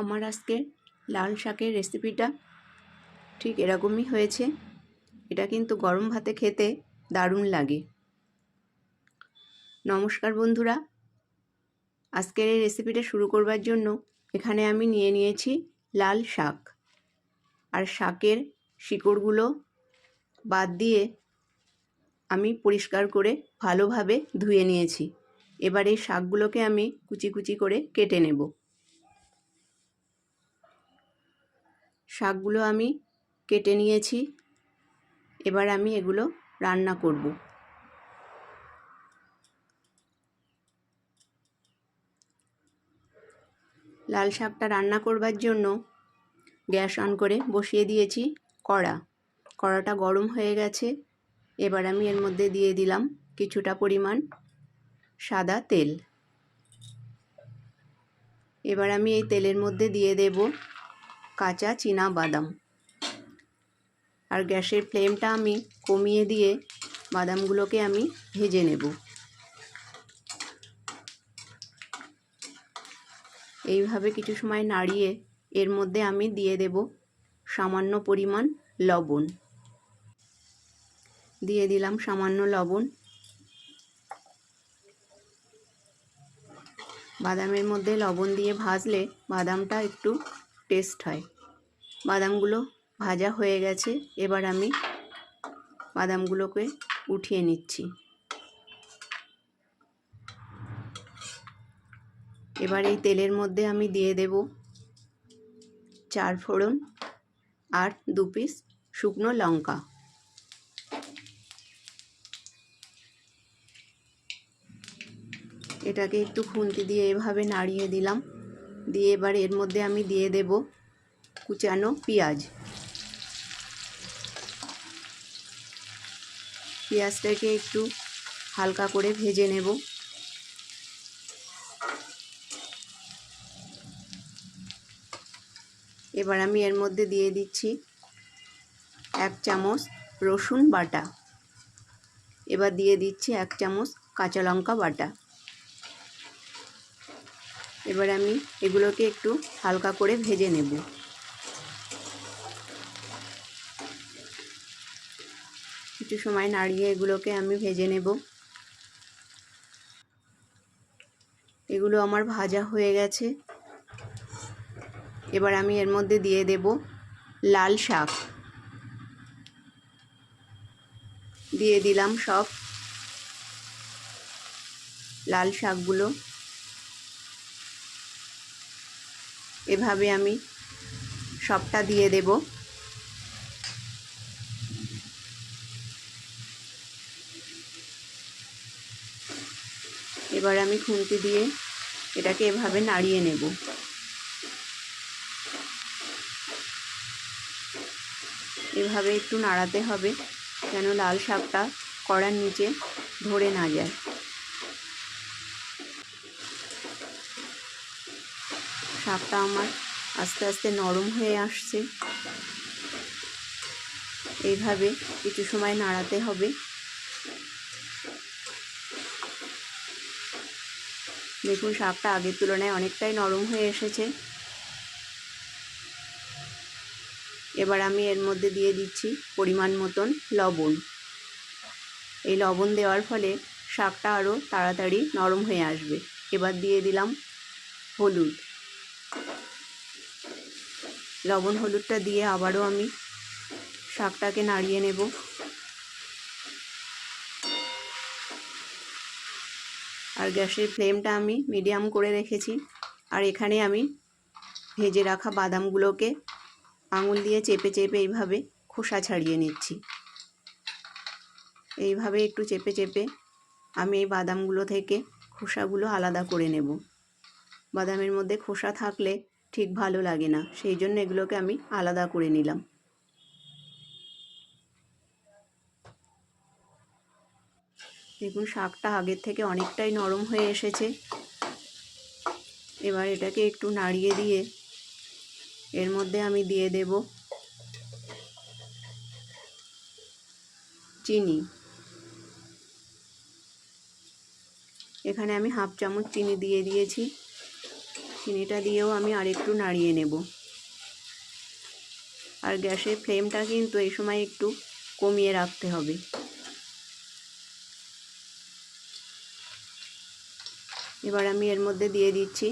আমার আজকে লাল শাকের রেসিপিটা ঠিক এরকমই হয়েছে। এটা কিন্তু গরম ভাতে খেতে দারুণ লাগে। নমস্কার বন্ধুরা, আজকের এই রেসিপিটা শুরু করবার জন্য এখানে আমি নিয়ে নিয়েছি লাল শাক। আর শাকের শিকড়গুলো বাদ দিয়ে আমি পরিষ্কার করে ভালোভাবে ধুয়ে নিয়েছি। এবার এই শাকগুলোকে আমি কুচি কুচি করে কেটে নেব। শাকগুলো আমি কেটে নিয়েছি। এবার আমি এগুলো রান্না করব। লাল শাকটা রান্না করবার জন্য গ্যাস অন করে বসিয়ে দিয়েছি কড়া। কড়াটা গরম হয়ে গেছে। এবার আমি এর মধ্যে দিয়ে দিলাম কিছুটা পরিমাণ সাদা তেল। এবার আমি এই তেলের মধ্যে দিয়ে দেব কাঁচা চীনা বাদাম। আর গ্যাসের ফ্লেমটা আমি কমিয়ে দিয়ে বাদামগুলোকে আমি ভেজে নেব। এইভাবে কিছু সময় নাড়িয়ে এর মধ্যে আমি দিয়ে দেব সামান্য পরিমাণ লবণ। দিয়ে দিলাম সামান্য লবণ। বাদামের মধ্যে লবণ দিয়ে ভাজলে বাদামটা একটু টেস্ট হয়। বাদামগুলো ভাজা হয়ে গেছে, এবার আমি বাদামগুলোকে উঠিয়ে নিচ্ছি। এবার এই তেলের মধ্যে আমি দিয়ে দেব চার ফোড়ন আর দু পিস শুকনো লঙ্কা। এটাকে একটু খুন্তি দিয়ে এভাবে নাড়িয়ে দিলাম। দিয়ে এবার এর মধ্যে আমি দিয়ে দেব কুচানো পেঁয়াজ। পেঁয়াজটাকে একটু হালকা করে ভেজে নেব। এবার আমি এর মধ্যে দিয়ে দিচ্ছি এক চামচ রসুন বাটা। এবার দিয়ে দিচ্ছি এক চামচ কাঁচা লঙ্কা বাটা। এবার আমি এগুলোকে একটু হালকা করে ভেজে নেব। কিছু সময় নাড়িয়ে এগুলোকে আমি ভেজে নেব। এগুলো আমার ভাজা হয়ে গেছে। এবার আমি এর মধ্যে দিয়ে দেব লাল শাক। দিয়ে দিলাম সব লাল শাকগুলো। এভাবে আমি সবটা দিয়ে দেব। এবার আমি খুন্তি দিয়ে এটাকে এভাবে নাড়িয়ে নেব। এভাবে একটু নাড়াতে হবে যেন লাল শাকটা কড়ার নিচে ধরে না যায়। শাকটা আমার আস্তে আস্তে নরম হয়ে আসছে। এইভাবে কিছু সময় নাড়াতে হবে। দেখুন শাকটা আগের তুলনায় অনেকটাই নরম হয়ে এসেছে। এবার আমি এর মধ্যে দিয়ে দিচ্ছি পরিমাণ মতন লবণ। এই লবণ দেওয়ার ফলে শাকটা আরও তাড়াতাড়ি নরম হয়ে আসবে। এবার দিয়ে দিলাম হলুদ। লবণ হলুদটা দিয়ে আবারও আমি শাকটাকে নাড়িয়ে নেব। আর গ্যাসের ফ্লেমটা আমি মিডিয়াম করে রেখেছি। আর এখানে আমি ভেজে রাখা বাদামগুলোকে আঙুল দিয়ে চেপে চেপে এইভাবে খোসা ছাড়িয়ে নিচ্ছি। এইভাবে একটু চেপে চেপে আমি এই বাদামগুলো থেকে খোসাগুলো আলাদা করে নেব। বাদামের মধ্যে খোসা থাকলে ঠিক ভালো লাগে না। সেই জন্য এগুলোকে আমি আলাদা করে নিলাম। দেখুন, শাকটা আগের থেকে অনেকটাই নরম হয়ে এসেছে। এবার এটাকে একটু নাড়িয়ে দিয়ে এর মধ্যে আমি দিয়ে দেব চিনি। এখানে আমি হাফ চামচ চিনি দিয়ে দিয়েছি। চিনিটা দিয়েও আমি আরেকটু নাড়িয়ে নেব। আর গ্যাসের ফ্লেমটা কিন্তু এই সময় একটু কমিয়ে রাখতে হবে। এবার আমি এর মধ্যে দিয়ে দিচ্ছি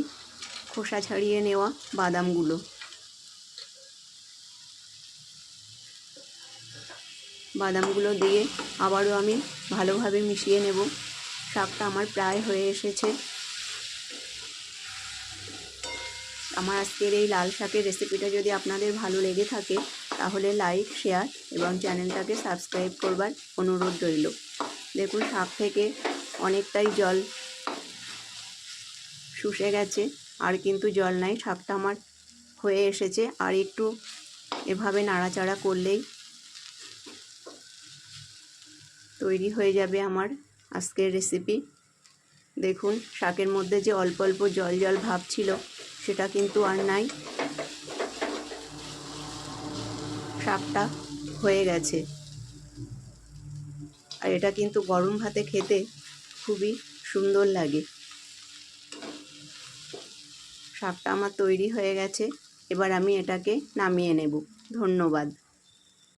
খোসা ছাড়িয়ে নেওয়া বাদামগুলো। বাদামগুলো দিয়ে আবারও আমি ভালোভাবে মিশিয়ে নেব। শাকটা আমার প্রায় হয়ে এসেছে। আমার আজকের এই লাল শাকের রেসিপিটা যদি আপনাদের ভালো লেগে থাকে, তাহলে লাইক শেয়ার এবং চ্যানেলটাকে সাবস্ক্রাইব করবার অনুরোধ রইল। দেখুন, শাক থেকে অনেকটাই জল শুষে গেছে, আর কিন্তু জল নাই। শাকটা আমার হয়ে এসেছে, আর একটু এভাবে নাড়াচাড়া করলেই তৈরি হয়ে যাবে আমার আজকের রেসিপি দেখুন, শাকের মধ্যে যে অল্প অল্প জল জল ভাব ছিল, সেটা কিন্তু আর নাই। শাকটা হয়ে গেছে। আর এটা কিন্তু গরম ভাতে খেতে খুবই সুন্দর লাগে। শাকটা আমার তৈরি হয়ে গেছে, এবার আমি এটাকে নামিয়ে নেব। ধন্যবাদ।